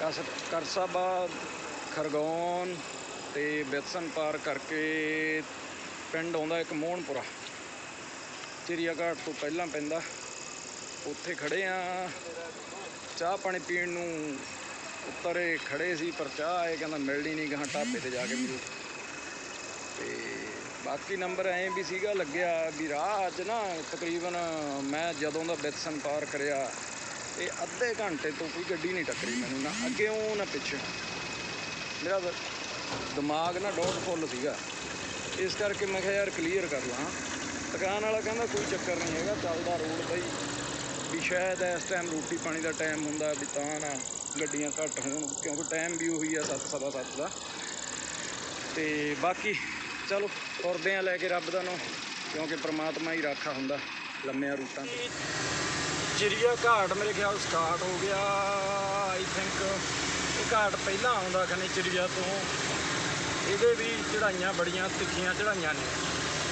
ਕਸ ਕਰਸਾਬਾਦ ਖਰਗੋਨ ਤੇ ਬਿਤਸਨ ਪਾਰ ਕਰਕੇ ਪਿੰਡ ਆਉਂਦਾ ਇੱਕ ਮੋਹਨਪੁਰਾ। ਚਿੜੀਆਘਾਟ ਤੋਂ ਪਹਿਲਾਂ ਪੈਂਦਾ। ਉੱਥੇ ਖੜੇ ਆ ਚਾਹ ਪਾਣੀ ਪੀਣ ਨੂੰ ਉੱਤਰੇ ਖੜੇ ਸੀ, ਪਰ ਚਾਹ ਇਹ ਕਹਿੰਦਾ ਮਿਲਣੀ ਨਹੀਂ ਗਾਂ ਢਾਬੇ ਤੇ ਜਾ ਕੇ ਮਿਲੂ। ਤੇ ਬਾਕੀ ਨੰਬਰ ਐਂ ਵੀ ਸੀਗਾ, ਲੱਗਿਆ ਵੀ ਰਾਹ ਅੱਜ ਨਾ ਤਕਰੀਬਨ ਮੈਂ ਜਦੋਂ ਦਾ ਬਿਤਸਨ ਪਾਰ ਕਰਿਆ ਇਹ ਅੱਧੇ ਘੰਟੇ ਤੋਂ ਕੋਈ ਗੱਡੀ ਨਹੀਂ ਟੱਕਰੀ ਮੈਨੂੰ ਨਾ, ਅੱਗੇੋਂ ਨਾ ਪਿੱਛੇ। ਮੇਰਾ ਦਿਮਾਗ ਨਾ ਡੋਟ ਫੁੱਲ ਸੀਗਾ। ਇਸ ਕਰਕੇ ਮੈਂ ਕਿਹਾ ਯਾਰ ਕਲੀਅਰ ਕਰ ਲਾਂ। ਦੁਕਾਨ ਵਾਲਾ ਕਹਿੰਦਾ ਕੋਈ ਚੱਕਰ ਨਹੀਂ ਹੈਗਾ, ਚੱਲਦਾ ਰੋਡ ਬਈ। ਵੀ ਸ਼ਾਇਦ ਇਸ ਟਾਈਮ ਰੋਟੀ ਪਾਣੀ ਦਾ ਟਾਈਮ ਹੁੰਦਾ ਵੀ ਤਾਂ ਨਾ ਗੱਡੀਆਂ ਘੱਟ ਹੋਣ, ਕਿਉਂਕਿ ਟਾਈਮ ਵੀ ਉਹੀ ਆ ਸੱਤ, ਸਵਾ ਸੱਤ ਦਾ। ਤੇ ਬਾਕੀ ਚਲੋ, ਤੁਰਦੇ ਆ ਲੈ ਕੇ ਰੱਬ ਦਾ ਨੂੰ ਕਿਉਂਕਿ ਪ੍ਰਮਾਤਮਾ ਹੀ ਰਾਖਾ ਹੁੰਦਾ ਲੰਮਿਆਂ ਰੂਟਾਂ ਤੇ। ਚਿੜੀਆ ਘਾਟ ਮੇਰੇ ਖਿਆਲ ਸਟਾਰਟ ਹੋ ਗਿਆ ਆਈ ਥਿੰਕ ਇਹ ਘਾਟ ਪਹਿਲਾਂ ਆਉਂਦਾ ਖਨੇ ਚਿੜੀਆ ਤੋਂ। ਇਹਦੇ ਵੀ ਚੜਾਈਆਂ ਬੜੀਆਂ ਤਿੱਖੀਆਂ ਚੜਾਈਆਂ ਨੇ।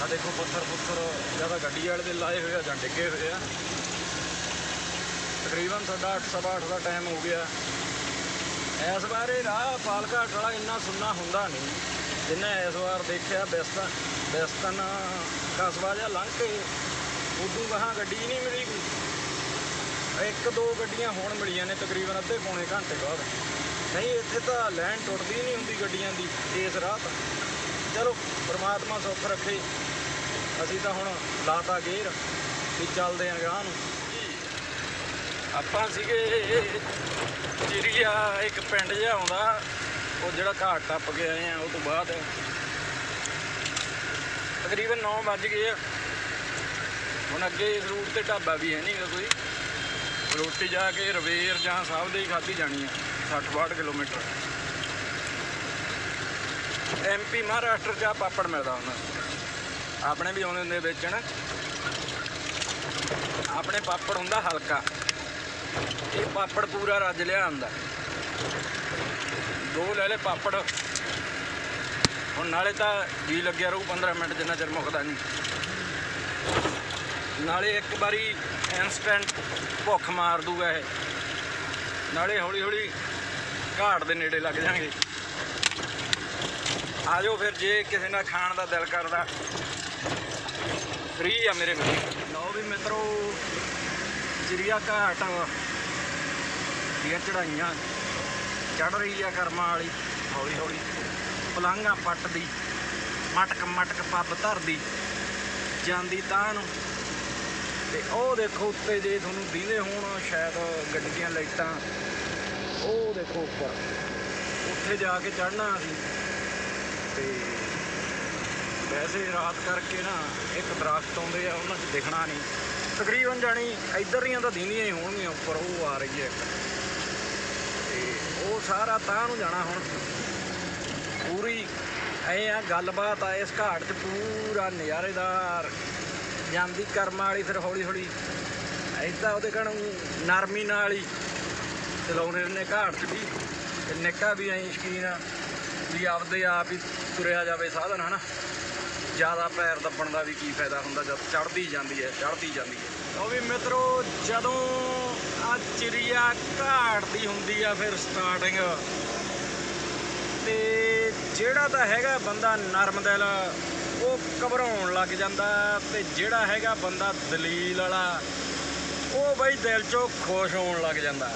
ਆ ਦੇਖੋ ਪੱਥਰ ਪੁੱਥਰ ਜ਼ਿਆਦਾ ਗੱਡੀ ਵਾਲੇ ਦੇ ਲਾਏ ਹੋਏ ਆ ਜਾਂ ਡਿੱਗੇ ਹੋਏ ਆ। ਤਕਰੀਬਨ ਸਾਡਾ 8:30 ਦਾ ਟਾਈਮ ਹੋ ਗਿਆ। ਇਸ ਵਾਰੇ ਰਾਹ ਪਾਲਘਾਟ ਵਾਲਾ ਇੰਨਾ ਸੁੰਨਾ ਹੁੰਦਾ ਨਹੀਂ, ਜਿੰਨਾ ਇਸ ਵਾਰ ਦੇਖਿਆ ਬਿਸਤਨ ਬਿਸਤਨ ਕਸਬਾ ਜਿਹਾ ਲੰਘ ਕੇ, ਉਦੋਂ ਗਾਹਾਂ ਗੱਡੀ ਨਹੀਂ ਮਿਲੀ ਕੋਈ। ਇੱਕ ਦੋ ਗੱਡੀਆਂ ਹੋਣ ਮਿਲੀਆਂ ਨੇ ਤਕਰੀਬਨ ਅੱਧੇ ਪੌਣੇ ਘੰਟੇ ਬਾਅਦ। ਨਹੀਂ, ਇੱਥੇ ਤਾਂ ਲਾਈਨ ਟੁੱਟਦੀ ਨਹੀਂ ਹੁੰਦੀ ਗੱਡੀਆਂ ਦੀ ਇਸ ਰਾਤ। ਚਲੋ, ਪ੍ਰਮਾਤਮਾ ਸੁੱਖ ਰੱਖੇ। ਅਸੀਂ ਤਾਂ ਹੁਣ ਲਾਤਾ ਗੇਰ ਵੀ ਚੱਲਦੇ ਆਂ ਗਾਂ ਨੂੰ। ਆਪਾਂ ਸੀਗੇ ਚਿੜੀਆ, ਇੱਕ ਪਿੰਡ ਜਿਹਾ ਆਉਂਦਾ। ਉਹ ਜਿਹੜਾ ਘਾਟ ਟੱਪ ਕੇ ਆਏ ਆ, ਉਹ ਤੋਂ ਬਾਅਦ ਤਕਰੀਬਨ 9 ਵੱਜ ਗਏ ਆ। ਹੁਣ ਅੱਗੇ ਇਸ ਰੂਟ ਤੇ ਢਾਬਾ ਵੀ ਹੈ ਨਹੀਂ ਕੋਈ। ਰੋਟੀ ਜਾ ਕੇ ਰਵੇਰ ਜਾਂ ਸਾਹਿਬ ਦੇ ਹੀ ਖਾਧੀ ਜਾਣੀ ਆ 60-62 ਕਿਲੋਮੀਟਰ। ਐਮਪੀ ਮਹਾਰਾਸ਼ਟਰ ਚ ਆ ਪਾਪੜ ਮਿਲਦਾ ਹੁੰਦਾ ਆਪਣੇ ਵੀ ਆਉਂਦੇ ਹੁੰਦੇ ਵੇਚਣ ਆਪਣੇ ਪਾਪੜ ਹੁੰਦਾ ਹਲਕਾ। ਇਹ ਪਾਪੜ ਪੂਰਾ ਰੱਜ ਲਿਆ ਹੁੰਦਾ ਦੋ ਲੈ ਲੈ ਪਾਪੜ। ਹੁਣ ਨਾਲੇ ਤਾਂ ਜੀ ਲੱਗਿਆ ਰਹੂ 15 ਮਿੰਟ, ਜਿੰਨਾ ਚਿਰ ਮੁੱਕਦਾ ਨਹੀਂ। ਨਾਲੇ ਇੱਕ ਵਾਰੀ ਇਨਸਟੈਂਟ ਭੁੱਖ ਮਾਰ ਦੂਗਾ ਇਹ। ਨਾਲੇ ਹੌਲੀ ਹੌਲੀ ਘਾਟ ਦੇ ਨੇੜੇ ਲੱਗ ਜਾਾਂਗੇ ਆਜੋ ਫਿਰ ਜੇ ਕਿਸੇ ਨਾਲ ਖਾਣ ਦਾ ਦਿਲ ਕਰਦਾ। ਫ੍ਰੀ ਆ ਮੇਰੇ ਕੋਲ। ਲਓ ਵੀ ਮਿੱਤਰੋ, ਚਿੜੀਆ ਘਾਟ ਦੀਆਂ ਚੜਾਈਆਂ ਚੜ ਰਹੀ ਆ ਕਰਮਾਂ ਵਾਲੀ। ਹੌਲੀ ਹੌਲੀ ਪਲੰਘਾਂ ਪੱਟਦੀ, ਮਟਕ ਮਟਕ ਪੱਬ ਧਰਦੀ, ਜਾਂਦੀ ਤਾਂ ਨੂੰ। ਤੇ ਉਹ ਦੇਖੋ ਉੱਤੇ ਜੇ ਤੁਹਾਨੂੰ ਦੀਦੇ ਹੋਣ, ਸ਼ਾਇਦ ਗੱਡੀਆਂ, ਲਾਈਟਾਂ, ਉਹ ਦੇਖੋ ਉੱਪਰ। ਉੱਥੇ ਜਾ ਕੇ ਚੜਨਾ ਅਸੀਂ। ਤੇ ਵੈਸੇ ਰਾਤ ਕਰਕੇ ਨਾ ਇੱਕ ਦਰਖਤ ਆਉਂਦੇ ਆ, ਉਹਨਾਂ 'ਚ ਦਿਖਣਾ ਨਹੀਂ। ਤਕਰੀਬਨ ਜਾਣੀ ਇੱਧਰ ਦੀਆਂ ਤਾਂ ਦੀਂਦੀਆਂ ਹੀ ਹੋਣਗੀਆਂ, ਉੱਪਰ ਉਹ ਆ ਰਹੀ ਹੈ। ਇੱਕ ਤੇ ਉਹ ਸਾਰਾ ਤਾਂ ਨੂੰ ਜਾਣਾ ਹੁਣ। ਪੂਰੀ ਐ ਆ, ਗੱਲਬਾਤ ਆ ਇਸ ਘਾਟ 'ਚ, ਪੂਰਾ ਨਜ਼ਾਰੇਦਾਰ। ਜਾਂਦੀ ਕਰਮਾਂ ਵਾਲੀ, ਫਿਰ ਹੌਲੀ ਹੌਲੀ। ਐਦਾਂ ਉਹਦੇ ਕਣ ਨਰਮੀ ਨਾਲ ਹੀ ਚਲਾਉਣੇ ਨੇ ਘਾਟ 'ਚ ਵੀ। ਤੇ ਨਿੱਕਾ ਵੀ ਐਂ ਸ਼ਕੀਨ ਆ ਵੀ ਆਪਦੇ ਆਪ ਹੀ ਤੁਰਿਆ ਜਾਵੇ ਸਾਧਨ, ਹਨਾ? ਜ਼ਿਆਦਾ ਪੈਰ ਦੱਬਣ ਦਾ ਵੀ ਕੀ ਫਾਇਦਾ ਹੁੰਦਾ, ਜਦ ਚੜਦੀ ਜਾਂਦੀ ਹੈ ਚੜਦੀ ਜਾਂਦੀ ਹੈ। ਉਹ ਵੀ ਮਿੱਤਰੋ, ਜਦੋਂ ਆ ਚਿੜੀਆ ਘਾਟ ਦੀ ਹੁੰਦੀ ਆ ਫਿਰ ਸਟਾਰਟਿੰਗ ਤੇ ਜਿਹੜਾ ਤਾਂ ਹੈਗਾ ਬੰਦਾ ਨਰਮ ਦਿਲ ਉਹ ਘਬਰਾਉਣ ਲੱਗ ਜਾਂਦਾ ਤੇ ਜਿਹੜਾ ਹੈਗਾ ਬੰਦਾ ਦਲੀਲ ਵਾਲਾ, ਉਹ ਬਈ ਦਿਲ ਚੋਂ ਖੁਸ਼ ਹੋਣ ਲੱਗ ਜਾਂਦਾ।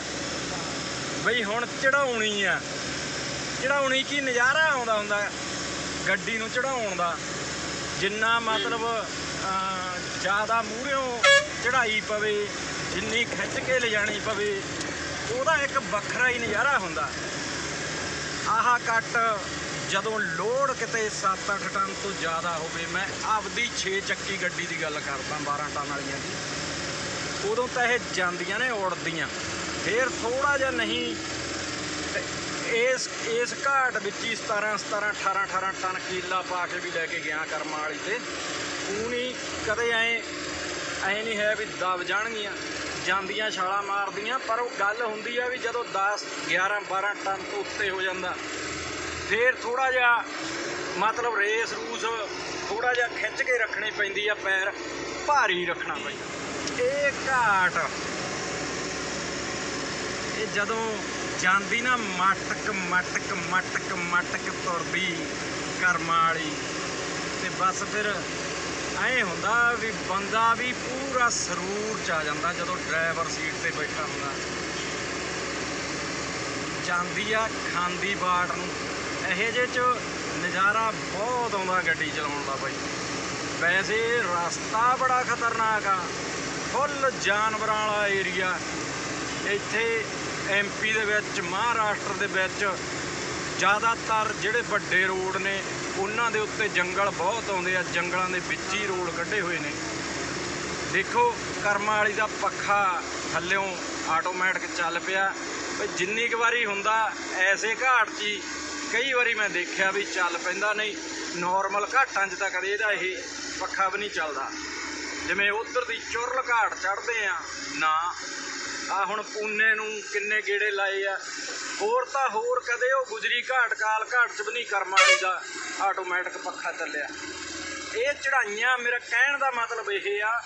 ਬਈ ਹੁਣ ਚੜਾਉਣੀ ਆ। ਚੜਾਉਣੀ ਕੀ ਨਜ਼ਾਰਾ ਆਉਂਦਾ ਹੁੰਦਾ, ਗੱਡੀ ਨੂੰ ਚੜਾਉਣ ਦਾ। ਜਿੰਨਾ ਮਤਲਬ ਜ਼ਿਆਦਾ ਮੂਹਰਿਓਂ ਚੜਾਈ ਪਵੇ, ਜਿੰਨੀ ਖਿੱਚ ਕੇ ਲਿਜਾਣੀ ਪਵੇ, ਉਹਦਾ ਇੱਕ ਵੱਖਰਾ ਹੀ ਨਜ਼ਾਰਾ ਹੁੰਦਾ। ਆਹ ਕੱਟ ਜਦੋਂ ਲੋਡ ਕਿਤੇ 7-8 ਟਨ ਤੋਂ ਜ਼ਿਆਦਾ ਹੋਵੇ, ਮੈਂ ਆਪਦੀ 6 ਚੱਕੀ ਗੱਡੀ ਦੀ ਗੱਲ ਕਰਦਾ 12 ਟਨ ਵਾਲੀਆਂ ਦੀ। ਉਦੋਂ ਤਾਂ ਇਹ ਜਾਂਦੀਆਂ ਨੇ, ਉੜਦੀਆਂ। ਫੇਰ ਥੋੜਾ ਜਿਹਾ ਨਹੀਂ ਇਸ ਇਸ ਘਾਟ ਵਿੱਚ ਹੀ 17 17 18 18 ਟਨ ਕੀਲਾ ਪਾ ਕੇ ਵੀ ਲੈ ਕੇ ਗਿਆ ਕਰਮਾਂ ਵਾਲੀ ਤੇ। ਉਹ ਕਦੇ ਐ ਐ ਨਹੀਂ ਹੈ ਵੀ ਦਬ ਜਾਣਗੀਆਂ। ਜਾਂਦੀਆਂ ਛਾਲਾਂ ਮਾਰਦੀਆਂ, ਪਰ ਉਹ ਗੱਲ ਹੁੰਦੀ ਆ ਵੀ ਜਦੋਂ 10 11 12 ਟਨ ਤੋਂ ਉੱਤੇ ਹੋ ਜਾਂਦਾ ਫੇਰ ਥੋੜਾ ਜਿਹਾ ਮਤਲਬ ਰੇਸ ਰੂਸ ਥੋੜਾ ਜਿਹਾ ਖਿੱਚ ਕੇ ਰੱਖਣੀ ਪੈਂਦੀ ਆ ਪੈਰ, ਭਾਰੀ ਰੱਖਣਾ ਪੈਂਦਾ। ਇਹ ਘਾਟ ਇਹ ਜਦੋਂ ਜਾਂਦੀ ਨਾ ਮਟਕ ਮਟਕ ਮਟਕ ਮਟਕ ਤੁਰਦੀ ਕਰਮਾਂ ਵਾਲੀ, ਤੇ ਬਸ ਫਿਰ ਐ ਹੁੰਦਾ ਵੀ ਬੰਦਾ ਵੀ ਪੂਰਾ ਸਰੂਰ ਚ ਆ ਜਾਂਦਾ ਜਦੋਂ ਡਰਾਈਵਰ ਸੀਟ ਤੇ ਬੈਠਾ ਹੁੰਦਾ। ਜਾਂਦੀ ਆ ਖਾਂਦੀ ਬਾੜ ਨੂੰ ਇਹੋ ਜਿਹੇ ਚ ਨਜ਼ਾਰਾ ਬਹੁਤ ਆਉਂਦਾ ਗੱਡੀ ਚਲਾਉਣ ਦਾ ਬਾਈ। ਵੈਸੇ ਰਸਤਾ ਬੜਾ ਖਤਰਨਾਕ ਆ। ਫੁੱਲ ਜਾਨਵਰਾਂ ਵਾਲਾ ਏਰੀਆ। ਇੱਥੇ ਐਮਪੀ ਦੇ ਵਿੱਚ, ਮਹਾਰਾਸ਼ਟਰ ਦੇ ਵਿੱਚ ਜ਼ਿਆਦਾਤਰ ਜਿਹੜੇ ਵੱਡੇ ਰੋਡ ਨੇ, ਉਹਨਾਂ ਦੇ ਉੱਤੇ ਜੰਗਲ ਬਹੁਤ ਆਉਂਦੇ ਆ। ਜੰਗਲਾਂ ਦੇ ਵਿੱਚ ਹੀ ਰੋਡ ਕੱਢੇ ਹੋਏ ਨੇ। ਦੇਖੋ, ਕਰਮਾਂ ਵਾਲੀ ਦਾ ਪੱਖਾ ਥੱਲਿਓਂ ਆਟੋਮੈਟਿਕ ਚੱਲ ਪਿਆ। ਜਿੰਨੀ ਕੁ ਵਾਰੀ ਹੁੰਦਾ, ਐਸੇ ਘਾਟ 'ਚ ਹੀ ਕਈ ਵਾਰੀ ਮੈਂ ਦੇਖਿਆ ਵੀ ਚੱਲ ਪੈਂਦਾ ਨਹੀਂ ਨਾਰਮਲ ਘਾਟਾਂ 'ਚ ਤਾਂ ਕਦੇ ਇਹਦਾ ਇਹ ਪੱਖਾ ਵੀ ਨਹੀਂ ਚੱਲਦਾ। ਜਿਵੇਂ ਉਧਰ ਦੀ ਚੁਰਲ ਘਾਟ ਚੜਦੇ ਆ, ਨਾ। ਆ ਹੁਣ ਪੂਨੇ ਨੂੰ ਕਿੰਨੇ ਗੇੜੇ ਲਾਏ ਆ। ਹੋਰ ਤਾਂ ਹੋਰ ਕਦੇ ਉਹ ਗੁਜਰੀ ਘਾਟ, ਕਾਲ ਘਾਟ 'ਚ ਵੀ ਨਹੀਂ ਕਰਮਾ ਵਾਲੀ ਦਾ ਆਟੋਮੈਟਿਕ ਪੱਖਾ ਚੱਲਿਆ। ਇਹ ਚੜਾਈਆਂ ਮੇਰਾ ਕਹਿਣ ਦਾ ਮਤਲਬ ਇਹ ਆ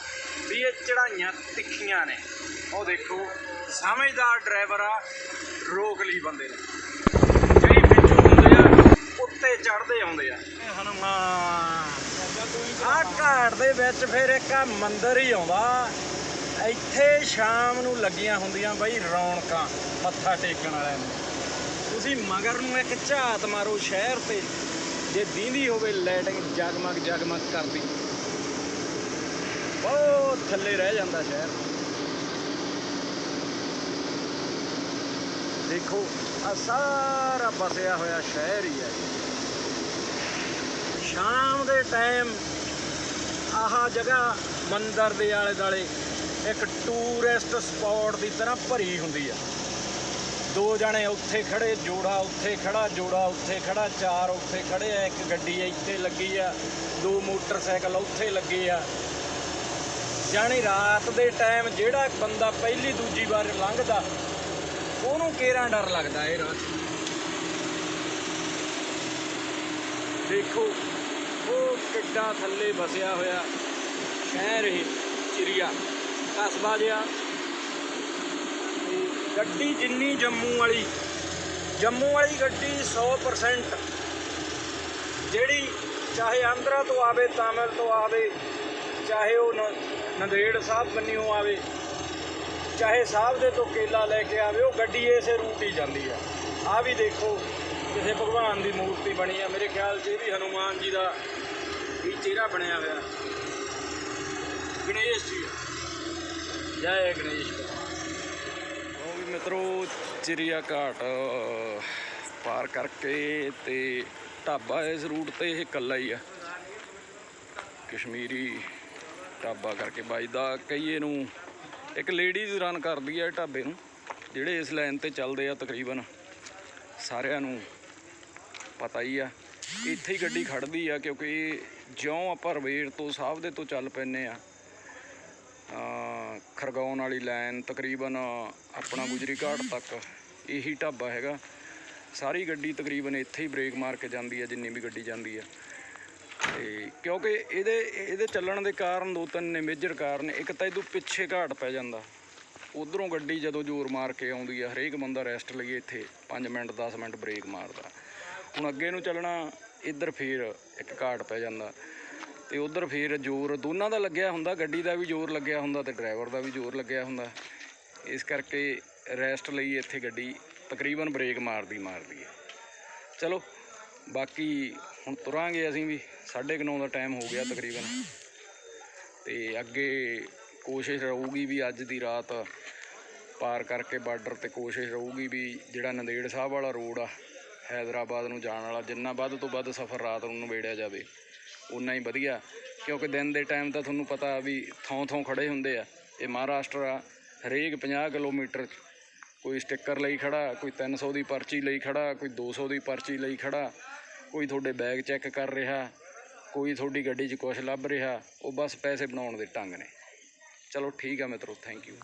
ਵੀ ਇਹ ਚੜਾਈਆਂ ਤਿੱਖੀਆਂ ਨੇ। ਉਹ ਦੇਖੋ, ਸਮਝਦਾਰ ਡਰਾਈਵਰ ਆ, ਰੋਕ ਲਈ ਬੰਦੇ ਨੇ। ਉੱਤੇ ਚੜਦੇ ਆਉਂਦੇ ਆ। ਹਨੂਮਾਨ। ਆ ਘਾਟ ਦੇ ਵਿੱਚ ਫਿਰ ਇੱਕ ਆ ਮੰਦਿਰ ਹੀ ਆਉਂਦਾ। ਇੱਥੇ ਸ਼ਾਮ ਨੂੰ ਲੱਗੀਆਂ ਹੁੰਦੀਆਂ ਬਾਈ ਰੌਣਕਾਂ ਮੱਥਾ ਟੇਕਣ ਵਾਲਿਆਂ ਨੂੰ। ਤੁਸੀਂ ਮਗਰ ਨੂੰ ਇੱਕ ਝਾਤ ਮਾਰੋ ਸ਼ਹਿਰ ਤੇ ਜੇ ਦੀਂਦੀ ਹੋਵੇ ਲਾਈਟਿੰਗ ਜਗਮਗ ਜਗਮਗ ਕਰਦੀ। ਬਹੁਤ ਥੱਲੇ ਰਹਿ ਜਾਂਦਾ ਸ਼ਹਿਰ। ਦੇਖੋ ਆ ਸਾਰਾ ਬਸਿਆ ਹੋਇਆ ਸ਼ਹਿਰ ਹੀ ਹੈ ਜੀ। ਸ਼ਾਮ ਦੇ ਟਾਈਮ ਆਹ ਜਗ੍ਹਾ ਮੰਦਰ ਦੇ ਆਲੇ ਦਾਲੇ ਇੱਕ ਟੂਰਿਸਟ ਸਪੌਟ ਦੀ ਤਰ੍ਹਾਂ ਭਰੀ ਹੁੰਦੀ ਆ। ਦੋ ਜਣੇ ਉੱਥੇ ਖੜੇ, ਜੋੜਾ ਉੱਥੇ ਖੜਾ, ਜੋੜਾ ਉੱਥੇ ਖੜਾ, ਚਾਰ ਉੱਥੇ ਖੜੇ ਆ, ਇੱਕ ਗੱਡੀ ਇੱਥੇ ਲੱਗੀ ਆ, ਦੋ ਮੋਟਰਸਾਈਕਲ ਉੱਥੇ ਲੱਗੇ ਆ। ਜਾਣੀ ਰਾਤ ਦੇ ਟਾਈਮ ਜਿਹੜਾ ਬੰਦਾ ਪਹਿਲੀ ਦੂਜੀ ਵਾਰ ਲੰਘਦਾ, ਉਹਨੂੰ ਕੇਰਾਂ ਡਰ ਲੱਗਦਾ ਇਹ ਰਾਤ? ਦੇਖੋ ਉਹ ਕਿੱਡਾ ਥੱਲੇ ਵਸਿਆ ਹੋਇਆ ਸ਼ਹਿਰ ਇਹ ਚਿੜੀਆ ਕਸਬਾ ਜਿਹਾ ਗੱਡੀ ਜਿੰਨੀ ਜੰਮੂ ਵਾਲੀ ਜੰਮੂ ਵਾਲੀ ਗੱਡੀ 100% ਜਿਹੜੀ ਚਾਹੇ ਆਂਧਰਾ ਤੋਂ ਆਵੇ, ਤਾਮਿਲ ਤੋਂ ਆਵੇ, ਚਾਹੇ ਉਹ ਨ- ਨੰਦੇੜ ਸਾਹਿਬ ਬੰਨਿਓ ਆਵੇ, ਚਾਹੇ ਸਾਹਿਬ ਦੇ ਤੋਂ ਕੇਲਾ ਲੈ ਕੇ ਆਵੇ, ਉਹ ਗੱਡੀ ਇਸੇ ਰੂਟ ਹੀ ਜਾਂਦੀ ਆ। ਆ ਵੀ ਦੇਖੋ ਕਿਸੇ ਭਗਵਾਨ ਦੀ ਮੂਰਤੀ ਬਣੀ ਆ। ਮੇਰੇ ਖਿਆਲ 'ਚ ਇਹ ਵੀ ਹਨੂਮਾਨ ਜੀ ਦਾ ਚਿਹਰਾ ਬਣਿਆ ਹੋਇਆ। ਗਣੇਸ਼ ਜੀ। ਜੈ ਗਣੇਸ਼। ਉਹ ਵੀ ਮਿੱਤਰੋ ਚਿੜੀਆ ਘਾਟ ਪਾਰ ਕਰਕੇ ਤੇ ਢਾਬਾ ਇਸ ਰੂਟ ਤੇ ਇਹ ਇਕੱਲਾ ਹੀ ਆ। ਕਸ਼ਮੀਰੀ ਢਾਬਾ ਕਰਕੇ ਬਾਈ ਦਾ ਕਈਏ ਨੂੰ। ਇੱਕ ਲੇਡੀਜ਼ ਰਨ ਕਰਦੀ ਹੈ ਢਾਬੇ ਨੂੰ, ਜਿਹੜੇ ਇਸ ਲਾਈਨ ਤੇ ਚੱਲਦੇ ਆ ਤਕਰੀਬਨ। ਸਾਰਿਆਂ ਨੂੰ ਪਤਾ ਹੀ ਆ। ਇੱਥੇ ਹੀ ਗੱਡੀ ਖੜਦੀ ਆ ਕਿਉਂਕਿ ਜਿਉਂ ਆਪਾਂ ਰਵੇਰ ਤੋਂ ਸਾਹਿਬ ਦੇ ਤੋਂ ਚੱਲ ਪੈਨੇ ਆ ਅ, ਖਰਗੌਨ ਵਾਲੀ ਲਾਈਨ ਤਕਰੀਬਨ ਆਪਣਾ ਗੁਜਰੀ ਘਾਟ ਤੱਕ ਇਹੀ ਢਾਬਾ ਹੈਗਾ। ਸਾਰੀ ਗੱਡੀ ਤਕਰੀਬਨ ਇੱਥੇ ਹੀ ਬ੍ਰੇਕ ਮਾਰ ਕੇ ਜਾਂਦੀ ਆ ਜਿੰਨੀ ਵੀ ਗੱਡੀ ਜਾਂਦੀ ਆ। ਤੇ ਕਿਉਂਕਿ ਇਹਦੇ ਇਹਦੇ ਚੱਲਣ ਦੇ ਕਾਰਨ ਦੋ ਤਿੰਨ ਨੇ ਮੇਜਰ ਕਾਰਨ ਇੱਕ ਤਾਂ ਇਹਦੋਂ ਪਿੱਛੇ ਘਾਟ ਪੈ ਜਾਂਦਾ। ਉਧਰੋਂ ਗੱਡੀ ਜਦੋਂ ਜ਼ੋਰ ਮਾਰ ਕੇ ਆਉਂਦੀ ਆ ਹਰੇਕ ਬੰਦਾ ਰੈਸਟ ਲਈਏ ਇੱਥੇ 5 ਮਿੰਟ 10 ਮਿੰਟ ਬ੍ਰੇਕ ਮਾਰਦਾ। ਹੁਣ ਅੱਗੇ ਨੂੰ ਚੱਲਣਾ, ਇੱਧਰ ਫੇਰ ਇੱਕ ਘਾਟ ਪੈ ਜਾਂਦਾ। ਤੇ ਉਧਰ ਫੇਰ ਜ਼ੋਰ ਦੋਨਾਂ ਦਾ ਲੱਗਿਆ ਹੁੰਦਾ, ਗੱਡੀ ਦਾ ਵੀ ਜ਼ੋਰ ਲੱਗਿਆ ਹੁੰਦਾ ਤੇ ਡਰਾਈਵਰ ਦਾ ਵੀ ਜ਼ੋਰ ਲੱਗਿਆ ਹੁੰਦਾ। ਇਸ ਕਰਕੇ ਰੈਸਟ ਲਈ ਇੱਥੇ ਗੱਡੀ ਤਕਰੀਬਨ ਬ੍ਰੇਕ ਮਾਰਦੀ ਮਾਰਦੀ ਹੈ। ਚਲੋ, ਬਾਕੀ ਹੁਣ ਤੁਰਾਂਗੇ ਅਸੀਂ ਵੀ 9:30 ਦਾ ਟਾਈਮ ਹੋ ਗਿਆ ਤਕਰੀਬਨ। ਤੇ ਅੱਗੇ ਕੋਸ਼ਿਸ਼ ਰਹੂਗੀ ਵੀ ਅੱਜ ਦੀ ਰਾਤ ਪਾਰ ਕਰਕੇ ਬਾਰਡਰ ਤੇ ਕੋਸ਼ਿਸ਼ ਰਹੂਗੀ ਵੀ ਜਿਹੜਾ ਨੰਦੇੜ ਸਾਹਿਬ ਵਾਲਾ ਰੋਡ ਆ ਹੈਦਰਾਬਾਦ ਨੂੰ ਜਾਣ ਵਾਲਾ, ਜਿੰਨਾ ਵੱਧ ਤੋਂ ਵੱਧ ਸਫ਼ਰ ਰਾਤ ਨੂੰ ਨਿਬੇੜਿਆ ਜਾਵੇ ਉਨਾ ਹੀ ਵਧੀਆ। ਕਿਉਂਕਿ ਦਿਨ ਦੇ ਟਾਈਮ ਤਾਂ ਤੁਹਾਨੂੰ ਪਤਾ ਵੀ ਥੋਂ ਥੋਂ ਖੜੇ ਹੁੰਦੇ ਆ। ਇਹ ਮਹਾਰਾਸ਼ਟਰ ਆ, ਹਰੇਕ 50 ਕਿਲੋਮੀਟਰ 'ਚ ਕੋਈ ਸਟicker ਲਈ ਖੜਾ, ਕੋਈ 300 ਦੀ ਪਰਚੀ ਲਈ ਖੜਾ, ਕੋਈ 200 ਦੀ ਪਰਚੀ ਲਈ ਖੜਾ, ਕੋਈ ਤੁਹਾਡੇ ਬੈਗ ਚੈੱਕ ਕਰ ਰਿਹਾ, ਕੋਈ ਤੁਹਾਡੀ ਗੱਡੀ 'ਚ ਕੁਝ ਲੱਭ ਰਿਹਾ, ਉਹ ਬਸ ਪੈਸੇ ਬਣਾਉਣ ਦੇ ਢੰਗ ਨੇ। ਚਲੋ ਠੀਕ ਆ ਮਿੱਤਰੋ ਥੈਂਕ ਯੂ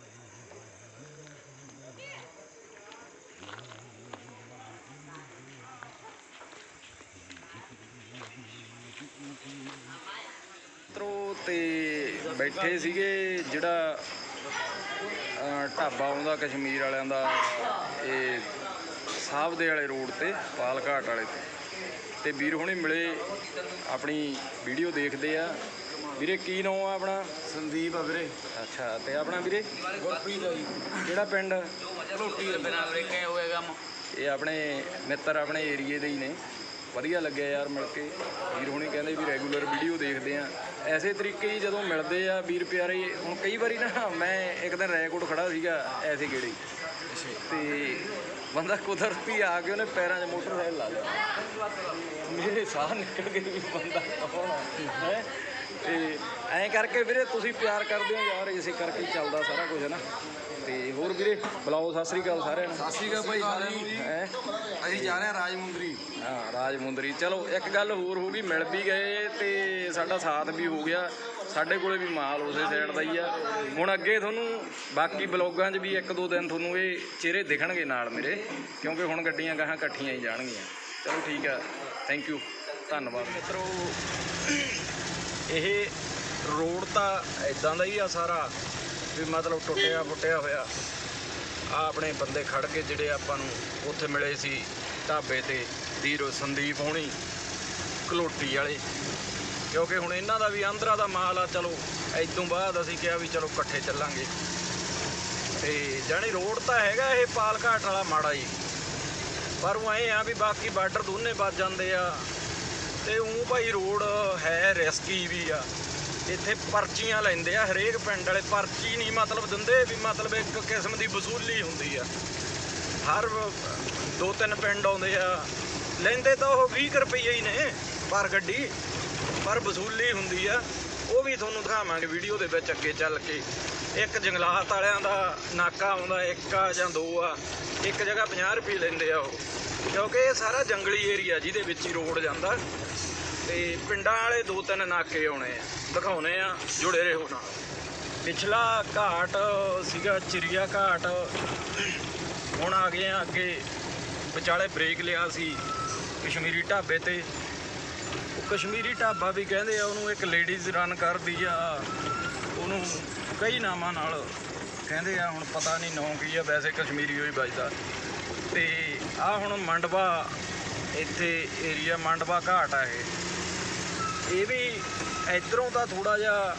ਮਿੱਤਰੋ ਤੇ ਬੈਠੇ ਸੀਗੇ ਜਿਹੜਾ ਢਾਬਾ ਆਉਂਦਾ ਕਸ਼ਮੀਰ ਵਾਲਿਆਂ ਦਾ ਇਹ ਸਾਹਬਦੇ ਵਾਲੇ ਰੋਡ ਤੇ ਪਾਲਘਾਟ ਵਾਲੇ ਤੇ। ਤੇ ਵੀਰ ਹੁਣੀ ਮਿਲੇ ਆਪਣੀ ਵੀਡੀਓ ਦੇਖਦੇ ਆ। ਵੀਰੇ ਕੀ ਨਾਮ ਆ ਆਪਣਾ? ਸੰਦੀਪ ਆ ਵੀਰੇ। ਅੱਛਾ ਤੇ ਆਪਣਾ ਵੀਰੇ? ਗੁਰਪ੍ਰੀਤ ਆ ਜੀ। ਕਿਹੜਾ ਪਿੰਡ? ਰੋਟੀ ਦੇ ਬਿਨਾਂ ਵੀਰੇ ਕਿਵੇਂ ਹੋਏਗਾ ਕੰਮ। ਇਹ ਆਪਣੇ ਮਿੱਤਰ ਆਪਣੇ ਏਰੀਏ ਦੇ ਹੀ ਨੇ। ਵਧੀਆ ਲੱਗਿਆ ਯਾਰ ਮਿਲ ਕੇ। ਵੀਰ ਹੁਣੀ ਕਹਿੰਦੇ ਵੀ ਰੈਗੂਲਰ ਵੀਡੀਓ ਦੇਖਦੇ ਆ। ਐਸੇ ਤਰੀਕੇ ਹੀ ਜਦੋਂ ਮਿਲਦੇ ਆ ਵੀਰ ਪਿਆਰੇ ਹੁਣ ਕਈ ਵਾਰੀ ਨਾ ਮੈਂ ਇੱਕ ਦਿਨ ਰੈਕੋਰਡ ਖੜਾ ਸੀਗਾ ਐਸੇ ਗੇੜੇ ਤੇ ਬੰਦਾ ਕੁਦਰਤੀ ਆ ਕੇ ਉਹਨੇ ਪੈਰਾਂ 'ਚ ਮੋਟਰਸਾਈਕਲ ਲਾ ਲਿਆ। ਮੇਰੇ ਸਾਹ ਨਿਕਲ ਗਏ ਵੀ ਬੰਦਾ ਕੌਣ ਹੈ ਹੈਂ? ਤੇ ਐਂ ਕਰਕੇ ਵੀਰੇ ਤੁਸੀਂ ਪਿਆਰ ਕਰਦੇ ਹੋ ਯਾਰ ਇਸੇ ਕਰਕੇ ਚੱਲਦਾ ਸਾਰਾ ਕੁਝ ਹੈ ਨਾ? ਤੇ ਹੋਰ ਵੀਰੇ ਬੁਲਾਓ ਸਤਿ ਸ੍ਰੀ ਅਕਾਲ ਸਾਰਿਆਂ ਨੂੰ। ਸਤਿ ਸ਼੍ਰੀ ਅਕਾਲ ਭਾਈ ਸਾਰਿਆਂ ਨੂੰ ਹੈ? ਅਸੀਂ ਜਾ ਰਹੇ ਹਾਂ ਰਾਜਮੁੰਦਰੀ। ਹਾਂ ਰਾਜਮੁੰਦਰੀ। ਚਲੋ ਇੱਕ ਗੱਲ ਹੋਰ ਹੋ ਗਈ ਮਿਲ ਵੀ ਗਏ ਤੇ ਸਾਡਾ ਸਾਥ ਵੀ ਹੋ ਗਿਆ। ਸਾਡੇ ਕੋਲੇ ਵੀ ਮਾਲ ਉਸੇ ਸਾਈਡ ਦਾ ਹੀ ਆ। ਹੁਣ ਅੱਗੇ ਤੁਹਾਨੂੰ ਬਾਕੀ ਬਲੌਗਾਂ 'ਚ ਵੀ ਇੱਕ ਦੋ ਦਿਨ ਤੁਹਾਨੂੰ ਇਹ ਚਿਹਰੇ ਦਿਖਣਗੇ ਨਾਲ ਮੇਰੇ ਕਿਉਂਕਿ ਹੁਣ ਗੱਡੀਆਂ ਗਾਹਾਂ ਇਕੱਠੀਆਂ ਹੀ ਜਾਣਗੀਆਂ। ਚਲੋ ਠੀਕ ਆ। ਥੈਂਕ ਯੂ ਧੰਨਵਾਦ। ਮਿੱਤਰੋ ਇਹ ਰੋਡ ਤਾਂ ਇਦਾਂ ਦਾ ਹੀ ਆ ਸਾਰਾ, ਵੀ ਮਤਲਬ ਟੁੱਟਿਆ ਫੁੱਟਿਆ ਹੋਇਆ। ਆ ਆਪਣੇ ਬੰਦੇ ਖੜ ਕੇ ਜਿਹੜੇ ਆਪਾਂ ਨੂੰ ਉੱਥੇ ਮਿਲੇ ਸੀ ਢਾਬੇ ਤੇ, ਵੀਰੋ ਸੰਦੀਪ ਹੋਣੀ ਕਲੋਟੀ ਵਾਲੇ। ਕਿਉਂਕਿ ਹੁਣ ਇਹਨਾਂ ਦਾ ਵੀ ਆਂਧਰਾ ਦਾ ਮਾਲ ਆ, ਚਲੋ ਇਦੋਂ ਬਾਅਦ ਅਸੀਂ ਕਿਹਾ ਵੀ ਚਲੋ ਇਕੱਠੇ ਚੱਲਾਂਗੇ। ਤੇ ਜਾਣੀ ਰੋਡ ਤਾਂ ਹੈਗਾ ਇਹ ਪਾਲਘਾਟ ਵਾਲਾ ਮਾੜਾ ਜੀ। ਪਰ ਉਹ ਐਂ ਆ ਵੀ ਬਾਕੀ ਬਾਰਡਰ ਦੋਨੇ ਵੱਜ ਜਾਂਦੇ ਆ। ਤੇ ਉਹ ਭਾਈ ਰੋਡ ਹੈ ਰਿਸਕੀ ਵੀ ਆ। ਇੱਥੇ ਪਰਚੀਆਂ ਲੈਂਦੇ ਆ, ਹਰੇਕ ਪਿੰਡ ਵਾਲੇ ਪਰਚੀ ਨਹੀਂ ਮਤਲਬ ਦਿੰਦੇ ਵੀ ਮਤਲਬ ਇੱਕ ਕਿਸਮ ਦੀ ਵਸੂਲੀ ਹੁੰਦੀ ਆ। ਹਰ ਦੋ ਤਿੰਨ ਪਿੰਡ ਆਉਂਦੇ ਆ, ਲੈਂਦੇ ਤਾਂ ਉਹ 20 ਰੁਪਏ ਹੀ ਨੇ ਪਰ ਗੱਡੀ, ਪਰ ਵਸੂਲੀ ਹੁੰਦੀ ਆ। ਉਹ ਵੀ ਤੁਹਾਨੂੰ ਦਿਖਾਵਾਂਗੇ ਵੀਡੀਓ ਦੇ ਵਿੱਚ ਅੱਗੇ ਚੱਲ ਕੇ। ਇੱਕ ਜੰਗਲਾਤ ਵਾਲਿਆਂ ਦਾ ਨਾਕਾ ਆਉਂਦਾ, ਇੱਕ ਆ ਜਾਂ ਦੋ ਆ, ਇੱਕ ਜਗ੍ਹਾ 50 ਰੁਪਏ ਲੈਂਦੇ ਆ ਉਹ। ਕਿਉਂਕਿ ਇਹ ਸਾਰਾ ਜੰਗਲੀ ਏਰੀਆ ਜਿਹਦੇ ਵਿੱਚ ਹੀ ਰੋਡ ਜਾਂਦਾ। ਤੇ ਪਿੰਡਾਂ ਵਾਲੇ ਦੋ ਤਿੰਨ ਨਾਕੇ ਆਉਣੇ ਆ, ਦਿਖਾਉਣੇ ਆ, ਜੁੜੇ ਰਹੋ ਨਾਲ। ਪਿਛਲਾ ਘਾਟ ਸੀਗਾ, ਚਿਰੀਆ ਘਾਟ। ਹੁਣ ਆ ਗਏ ਆ ਅੱਗੇ, ਵਿਚਾਲੇ ਬ੍ਰੇਕ ਲਿਆ ਸੀ ਕਸ਼ਮੀਰੀ ਢਾਬੇ ਤੇ। ਉਹ ਕਸ਼ਮੀਰੀ ਢਾਬਾ ਵੀ ਕਹਿੰਦੇ ਆ, ਉਹਨੂੰ ਇੱਕ ਲੇਡੀਜ਼ ਰਨ ਕਰਦੀ ਆ। ਉਹਨੂੰ ਕਈ ਨਾਮਾਂ ਨਾਲ ਕਹਿੰਦੇ ਆ, ਹੁਣ ਪਤਾ ਨਹੀਂ ਨਾਂ ਕੀ ਆ, ਵੈਸੇ ਕਸ਼ਮੀਰੀ ਹੋਈ ਵੱਜਦਾ। ਤੇ ਆ ਹੁਣ ਮੰਡਵਾ, ਇੱਥੇ ਏਰੀਆ ਮੰਡਵਾ ਘਾਟ ਆ ਇਹ। ਇਹ ਵੀ ਇਧਰੋਂ ਤਾਂ ਥੋੜਾ ਜਿਹਾ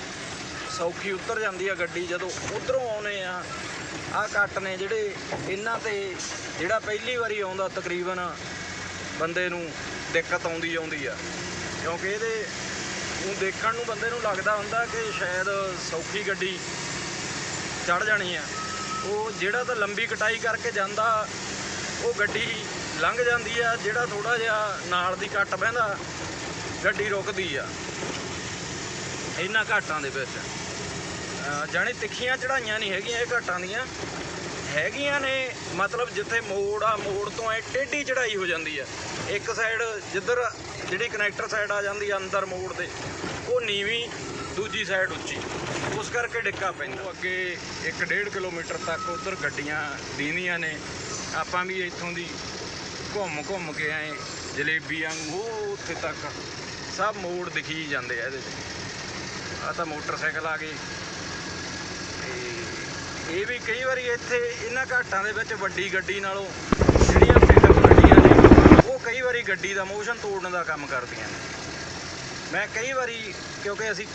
ਸੌਖੀ ਉਤਰ ਜਾਂਦੀ ਆ ਗੱਡੀ, ਜਦੋਂ ਉਧਰੋਂ ਆਉਨੇ ਆ ਆ ਕੱਟ ਨੇ ਜਿਹੜੇ ਇਹਨਾਂ ਤੇ ਜਿਹੜਾ ਪਹਿਲੀ ਵਾਰੀ ਆਉਂਦਾ ਤਕਰੀਬਨ ਬੰਦੇ ਨੂੰ ਦਿੱਕਤ ਆਉਂਦੀ ਆਉਂਦੀ ਆ। ਕਿਉਂਕਿ ਇਹਦੇ ਉਹ ਦੇਖਣ ਨੂੰ ਬੰਦੇ ਨੂੰ ਲੱਗਦਾ ਹੁੰਦਾ ਕਿ ਸ਼ਾਇਦ ਸੌਖੀ ਗੱਡੀ ਚੜ ਜਾਣੀ ਆ। ਉਹ ਜਿਹੜਾ ਤਾਂ ਲੰਬੀ ਕਟਾਈ ਕਰਕੇ ਜਾਂਦਾ, ਉਹ ਗੱਡੀ ਲੰਘ ਜਾਂਦੀ ਆ, ਜਿਹੜਾ ਥੋੜਾ ਜਿਹਾ ਨਾਲ ਦੀ ਕੱਟ ਬਹਿੰਦਾ ਗੱਡੀ ਰੁਕਦੀ ਆ। ਇਹਨਾਂ ਘਾਟਾਂ ਦੇ ਵਿੱਚ। ਅਹ ਜਾਣੀ ਤਿੱਖੀਆਂ ਚੜਾਈਆਂ ਨਹੀਂ ਹੈਗੀਆਂ, ਇਹ ਘਾਟਾਂ ਦੀਆਂ। ਹੈਗੀਆਂ ਨੇ, ਮਤਲਬ ਜਿੱਥੇ ਮੋੜ ਆ, ਮੋੜ ਤੋਂ ਐ ਟੇਢੀ ਚੜਾਈ ਹੋ ਜਾਂਦੀ ਆ। ਇੱਕ ਸਾਈਡ ਜਿੱਧਰ ਜਿਹੜੀ ਕਨੈਕਟਰ ਸਾਈਡ ਆ ਜਾਂਦੀ ਆ, ਅੰਦਰ ਮੋੜ ਦੇ, ਉਹ ਨੀਵੀਂ, ਦੂਜੀ ਸਾਈਡ ਉੱਚੀ। ਉਸ ਕਰਕੇ ਡਿੱਕਾ ਪੈਂਦਾ। ਉਹ ਅੱਗੇ 1.5 ਕਿਲੋਮੀਟਰ ਤੱਕ ਉਧਰ ਗੱਡੀਆਂ ਦੀਂਦੀਆਂ ਨੇ। ਆਪਾਂ ਵੀ ਇੱਥੋਂ ਦੀ ਘੁੰਮ ਘੁੰਮ ਕੇ ਆਏ, ਜਲੇਬੀਆਂ ਉਹ ਉੱਥੇ ਤੱਕ ਸਭ ਮੋੜ ਦਿਖੀ ਜਾਂਦੇ ਆ ਇਹਦੇ ਤੇ। ਆ ਤਾਂ ਮੋਟਰਸਾਈਕਲ ਆ ਗਏ। ਤੇ ਇਹ ਵੀ ਕਈ ਵਾਰੀ ਇੱਥੇ ਇਹਨਾਂ ਘਾਟਾਂ ਦੇ ਵਿੱਚ ਵੱਡੀ ਗੱਡੀ ਨਾਲੋਂ ਜਿਹੜੀਆਂ ਪਿਕਅਪ ਗੱਡੀਆਂ ਨੇ, ਉਹ ਕਈ ਵਾਰੀ ਗੱਡੀ ਦਾ ਮੋਸ਼ਨ ਤੋੜਨ ਦਾ ਕੰਮ ਕਰਦੀਆਂ ਨੇ। ਮੈਂ ਕਈ ਵਾਰੀ, ਕਿਉਂਕਿ ਅਸੀਂ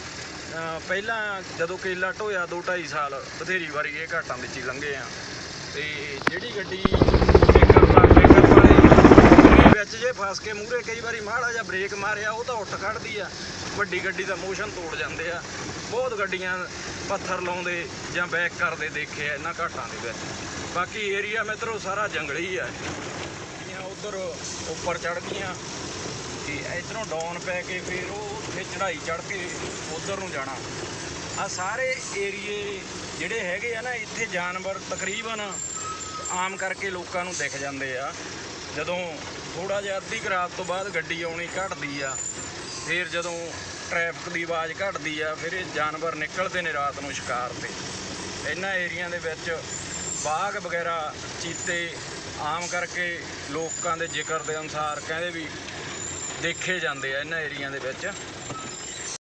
ਪਹਿਲਾਂ ਜਦੋਂ ਕੇਲਾ ਢੋਇਆ 2 2.5 ਸਾਲ, ਬਥੇਰੀ ਵਾਰੀ ਇਹ ਘਾਟਾਂ ਵਿੱਚ ਹੀ ਲੰਘੇ ਆ। ਤੇ ਜਿਹੜੀ ਗੱਡੀ ਪਿਕਅਪ ਆ ਵਿੱਚ ਜੇ ਫਸ ਕੇ ਮੂਹਰੇ ਕਈ ਵਾਰੀ ਮਾੜਾ ਜਿਹਾ ਬ੍ਰੇਕ ਮਾਰਿਆ, ਉਹ ਤਾਂ ਉੱਠ ਖੜਦੀ ਆ। ਵੱਡੀ ਗੱਡੀ ਦਾ ਮੋਸ਼ਨ ਤੋੜ ਜਾਂਦੇ ਆ। ਬਹੁਤ ਗੱਡੀਆਂ ਪੱਥਰ ਲਾਉਂਦੇ ਜਾਂ ਬੈਕ ਕਰਦੇ ਦੇਖੇ ਆ, ਇਹਨਾਂ ਘਾਟਾਂ ਦੇ ਵਿੱਚ। ਬਾਕੀ ਏਰੀਆ ਮਿੱਤਰੋ, ਸਾਰਾ ਜੰਗਲੀ ਆ। ਜਿਹੜੀਆਂ ਉਧਰ ਉੱਪਰ ਚੜ ਗਈਆਂ, ਤੇ ਇਧਰੋਂ ਡਾਊਨ ਪੈ ਕੇ ਫਿਰ ਉਹ ਉੱਥੇ ਚੜ੍ਹਾਈ ਚੜ ਕੇ ਉਧਰ ਨੂੰ ਜਾਣਾ। ਆ ਸਾਰੇ ਏਰੀਏ ਜਿਹੜੇ ਹੈਗੇ ਆ ਨਾ, ਇੱਥੇ ਜਾਨਵਰ ਤਕਰੀਬਨ ਆਮ ਕਰਕੇ ਲੋਕਾਂ ਨੂੰ ਦਿਖ ਜਾਂਦੇ ਆ। ਜਦੋਂ ਥੋੜਾ ਜਿਹਾ ਅੱਧੀ ਕੁ ਰਾਤ ਤੋਂ ਬਾਅਦ ਗੱਡੀ ਆਉਣੀ ਘਟਦੀ ਆ। ਫਿਰ ਜਦੋਂ ਟ੍ਰੈਫਿਕ ਦੀ ਆਵਾਜ਼ ਘਟਦੀ ਆ, ਫਿਰ ਇਹ ਜਾਨਵਰ ਨਿਕਲਦੇ ਨੇ ਰਾਤ ਨੂੰ ਸ਼ਿਕਾਰ ਤੇ। ਇਹਨਾਂ ਏਰੀਆ ਦੇ ਵਿੱਚ ਬਾਘ ਵਗੈਰਾ ਚੀਤੇ ਆਮ ਕਰਕੇ ਲੋਕਾਂ ਦੇ ਜ਼ਿਕਰ ਦੇ ਅਨੁਸਾਰ ਕਹਿੰਦੇ ਵੀ ਦੇਖੇ ਜਾਂਦੇ ਆ ਇਹਨਾਂ ਏਰੀਆ ਦੇ ਵਿੱਚ।